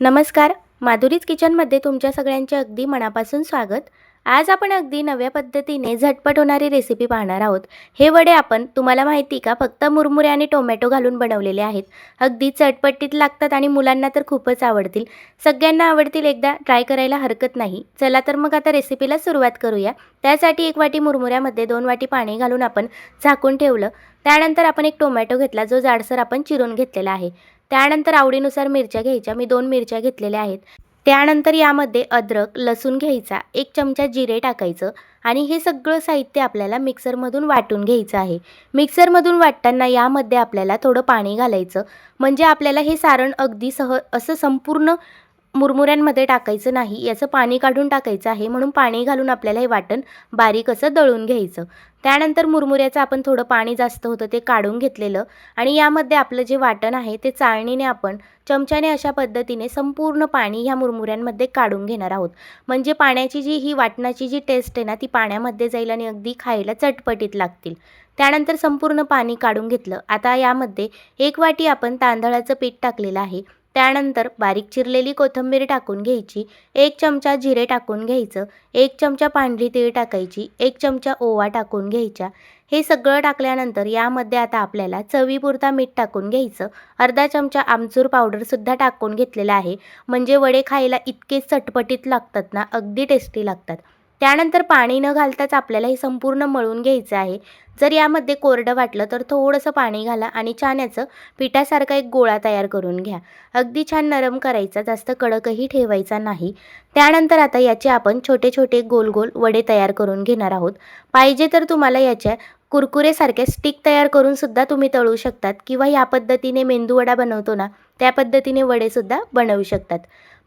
नमस्कार माधुरीज किचनमध्ये तुमच्या सगळ्यांचे अगदी मनापासून स्वागत. आज आपण अगदी नव्या पद्धतीने झटपट होणारी रेसिपी पाहणार आहोत. हे वडे आपण तुम्हाला माहिती का फक्त मुरमुरे आणि टोमॅटो घालून बनवलेले आहेत. अगदी चटपटीत लागतात आणि मुलांना तर खूपच आवडतील. सगळ्यांना आवडतील एकदा ट्राय करायला हरकत नाही. चला तर मग आता रेसिपीला सुरुवात करूया. त्यासाठी एक वाटी मुरमुऱ्यामध्ये दोन वाटी पाणी घालून आपण झाकून ठेवलं. त्यानंतर आपण एक टोमॅटो घेतला जो जाडसर आपण चिरून घेतलेला आहे. त्यानंतर आवडीनुसार मिरच्या घ्यायच्या. मी दोन मिरच्या घेतलेल्या आहेत. त्यानंतर यामध्ये अद्रक लसूण घ्यायचा एक चमचा जिरे टाकायचं आणि हे सगळं साहित्य आपल्याला मिक्सरमधून वाटून घ्यायचं आहे. मिक्सरमधून वाटताना यामध्ये आपल्याला थोडं पाणी घालायचं. म्हणजे आपल्याला हे सारण अगदी सह असं संपूर्ण मुरमुऱ्यांमध्ये टाकायचं नाही याचं पाणी काढून टाकायचं आहे म्हणून पाणी घालून आपल्याला हे वाटण बारीक असं दळून घ्यायचं. त्यानंतर मुरमुऱ्याचं आपण थोडं पाणी जास्त होतं ते काढून घेतलेलं आणि यामध्ये आपलं जे वाटण आहे ते चाळणीने आपण चमच्याने अशा पद्धतीने संपूर्ण पाणी ह्या मुरमुऱ्यांमध्ये काढून घेणार आहोत. म्हणजे पाण्याची जी ही वाटणाची जी टेस्ट आहे ना ती पाण्यामध्ये जाईल आणि अगदी खायला चटपटीत लागतील. त्यानंतर संपूर्ण पाणी काढून घेतलं. आता यामध्ये एक वाटी आपण तांदळाचं पीठ टाकलेलं आहे. त्यानंतर बारीक चिरलेली कोथिंबीर टाकून घ्यायची एक चमचा जिरे टाकून घ्यायचं एक चमचा पांढरी तीळ टाकायची एक चमचा ओवा टाकून घ्यायच्या. हे सगळं टाकल्यानंतर यामध्ये आता आपल्याला चवीपुरता मीठ टाकून घ्यायचं. अर्धा चमचा आमचूर पावडरसुद्धा टाकून घेतलेला आहे. म्हणजे वडे खायला इतके चटपटीत लागतात ना अगदी टेस्टी लागतात. त्यानंतर पाणी न घालताच आपल्याला हे संपूर्ण मळून घ्यायचं आहे. जर यामध्ये कोरडं वाटलं तर थोडंसं पाणी घाला आणि छान याचं पिठासारखा एक गोळा तयार करून घ्या. अगदी छान नरम करायचा जास्त कडकही ठेवायचा नाही. त्यानंतर आता याचे आपण छोटे छोटे गोल गोल वडे तयार करून घेणार आहोत. पाहिजे तर तुम्हाला याच्या कुरकुरेसारख्या स्टिक तयार करून सुद्धा तुम्ही तळू शकतात किंवा या पद्धतीने मेंदूवडा बनवतो ना त्या पद्धतीने वडेसुद्धा बनवू शकतात.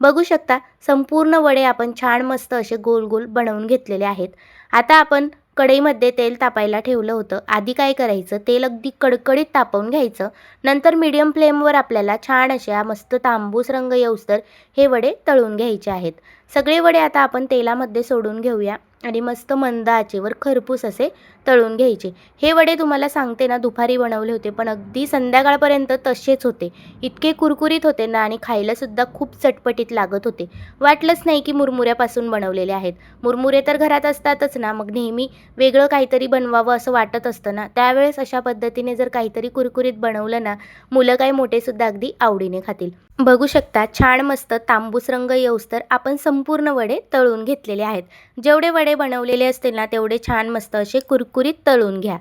बघू शकता संपूर्ण वडे आपण छान मस्त असे गोल गोल बनवून घेतलेले आहेत. आता आपण कढईमध्ये तेल तापायला ठेवलं होतं. आधी काय करायचं तेल अगदी कडकडीत तापवून घ्यायचं. नंतर मीडियम फ्लेमवर आपल्याला छान अशा मस्त तांबूस रंग येऊस्तर हे वडे तळून घ्यायचे आहेत. सगळे वडे आता आपण तेलामध्ये सोडून घेऊया आणि मस्त मंद आचेवर खरपूस असे तळून घ्यायचे. हे वडे तुम्हाला सांगते ना दुपारी बनवले होते पण अगदी संध्याकाळपर्यंत तसेच होते. इतके कुरकुरीत होते ना आणि खायलासुद्धा खूप चटपटीत लागत होते. वाटलंच नाही की मुरमुऱ्यापासून बनवलेले आहेत. मुरमुरे तर घरात असतातच ना मग नेहमी वेगळं काहीतरी बनवावं असं वाटत असतं ना. त्यावेळेस अशा पद्धतीने जर काहीतरी कुरकुरीत बनवलं ना मुलं काय मोठेसुद्धा अगदी आवडीने खातील. बघू शकता छान मस्त तांबूस रंग येऊस्तर आपण संपूर्ण वडे तळून घेतलेले आहेत. जेवढे वडे बनवलेले असतील ना तेवढे छान मस्त असे कुरकुरीत कुरकुरीत तळून घ्या.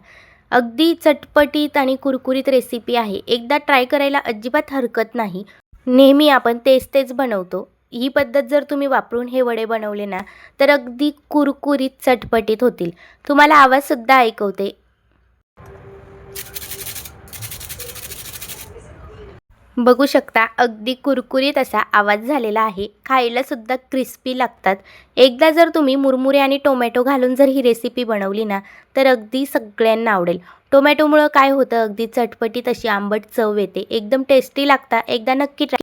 अगदी चटपटीत आणि कुरकुरीत रेसिपी आहे. एकदा ट्राय करायला अजिबात हरकत नाही. नेहमी आपण तेच तेच बनवतो. ही पद्धत जर तुम्ही वापरून हे वडे बनवले ना तर अगदी कुरकुरीत चटपटीत होतील. तुम्हाला आवाजसुद्धा ऐकवते. बघू शकता अगदी कुरकुरीत असा आवाज झालेला आहे. खायलासुद्धा क्रिस्पी लागतात. एकदा जर तुम्ही मुरमुरे आणि टोमॅटो घालून जर ही रेसिपी बनवली ना तर अगदी सगळ्यांना आवडेल. टोमॅटोमुळं काय होतं? अगदी चटपटीत अशी आंबट चव येते. एकदम टेस्टी लागता. एकदा नक्की ट्राय